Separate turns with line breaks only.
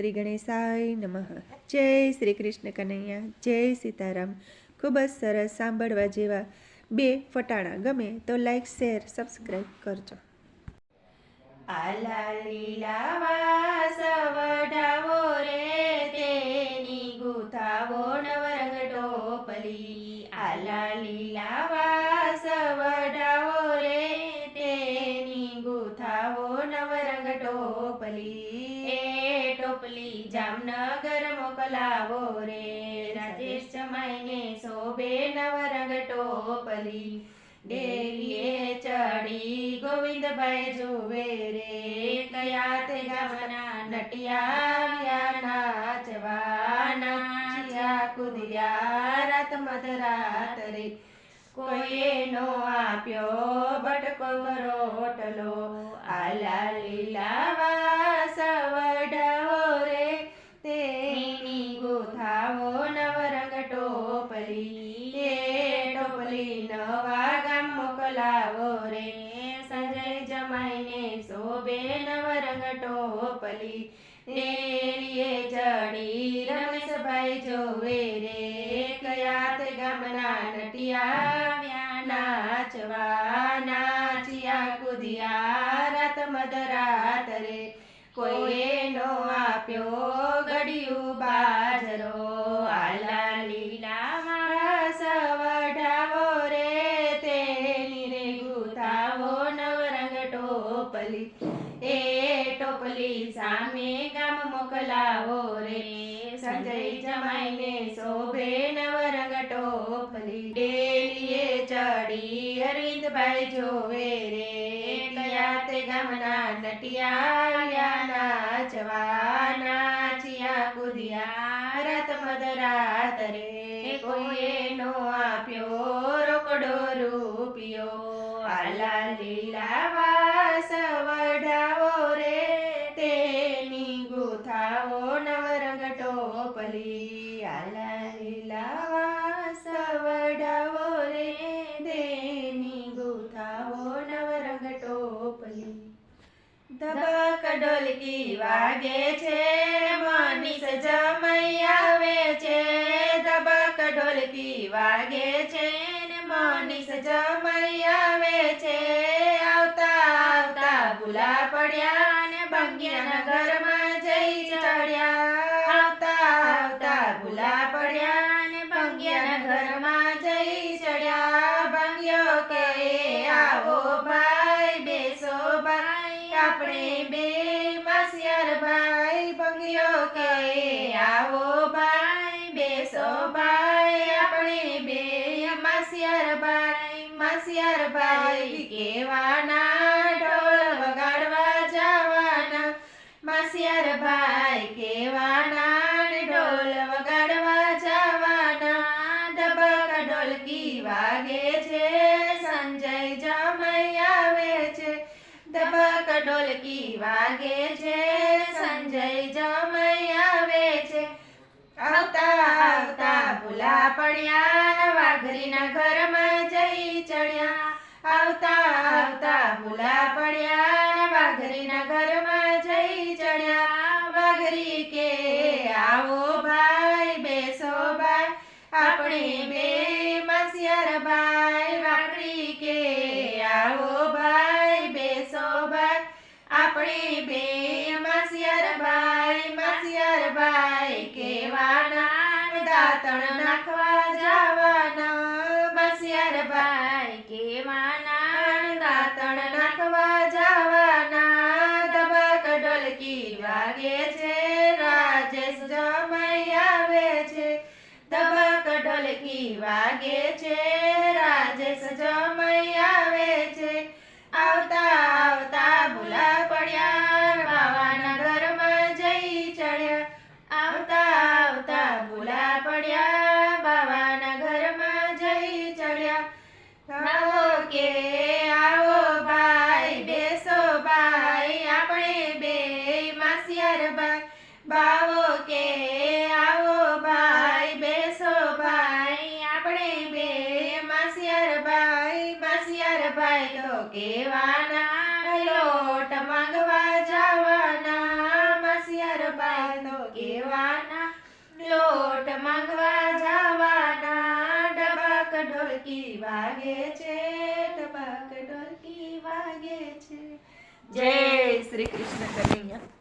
શ્રી ગણેશાય નમઃ. જય શ્રી કૃષ્ણ કનૈયા. જય સીતારામ. ખૂબ જ સરસ સાંભળવા જેવા બે ફટાણા. ગમે તો લાઈક શેર સબસ્ક્રાઈબ કરજો. આલા લીલા વાસ વઢાવો રે તેની ગુથાવો નવરંગ ટોપલી. આલા લીલા વાસ ટોપલી જામનગર મોકલાવો રે. રાજેશ જમાઈને શોભે નવરંગ ટોપલી. ડેલીએ ચડી, ગોવિંદભાઈ જોવે રે. કયા તે ગામના નટિયા નાચવા નાચ્યા કુદર્યા રાત મધરાત રે કોઈએ નો આપ્યો બટકો રોટલો. આલા લીલા વાસ શોભે નવરંગ ટોપલી ડેલીએ ચડી રમેશભાઈ જોવે રે. કયા તે ગામના નટિયા નાચવા નાચિયા કુદિયા રાત મધરાત રે. કોઈએ નો આપ્યો ટોપલી એ ટોપલી સામે ગામ મોકલાવો રે સંજય જમાઈને શોભે નવરંગ ટોપલી ડેલીએ ચડી અરવિંદભાઈ જોવે રે કયા તે ગામના નટિયા નાચવા નાચિયા કુદિયા રાત મધરાત રે કોઈએ નો આપ્યો રોકડો રૂપિયો આલા લીલા વાસ રે, તેની ગુથાઓ નવરંગ ટોપલી આલા લીલા વાસ રે, તેની ગુથાઓ નવરંગ ટોપલી ધબક ડોલકી વાગે છે, મનીષ જમઈ આવે છે ધબક ડોલકી વાગે છે મનીષ જમઈ આવે છે ભૂલા પડ્યા ને ભાગ્યના ઘરમાં જઈ ચડ્યા આવતા આવતા ભૂલા પડ્યા ને ભાગ્યના ઘરમાં જઈ ચડ્યા ભાગ્યો કે, આવો ભાઈ, બેસો ભાઈ, આપણે બે માસિયાર ભાઈ. ભંગ્યો કે, આવો ભાઈ, બેસો ભાઈ, આપણે બે માસિયાર ભાઈ માસિયાર ભાઈ, કેવાના માસિયાર ભાઈ કેવાના ઢોલ વગાડવા જવાના. ધબક ઢોલકી વાગે છે સંજય જમઈ આવે છે. ધબક ઢોલકી વાગે છે સંજય જમઈ આવે છે. આવતા આવતા ભૂલા પડ્યા વાઘરીના ઘરમાં જઈ ચડ્યા. આવતા આવતા ભૂલા પડ્યા આપણે બે માસિયાર ભાઈ માસિયાર ભાઈ કેવાના દાંતણ નાખવા જવાના. માસિયાર ભાઈ કેવાના દાંતણ નાખવા જવાના. ધબક ઢોલકી વાગે છે, રાજેશ જમાઈ આવે છે. ધબક ઢોલકી વાગે છે, રાજેશ જમાઈ આવે માસિયાર ભાઈ બાવો કે આવો ભાઈ, બેસો ભાઈ, આપણે બે માસિયાર ભાઈ માસિયાર ભાઈ તો કેવાના લોટ માંગવા જવાના, માસિયાર ભાઈ તો લોટ માંગવા જવાના ડબક ઢોલકી વાગે છે ડબક ઢોલકી વાગે છે. જય શ્રી કૃષ્ણ કનૈયા.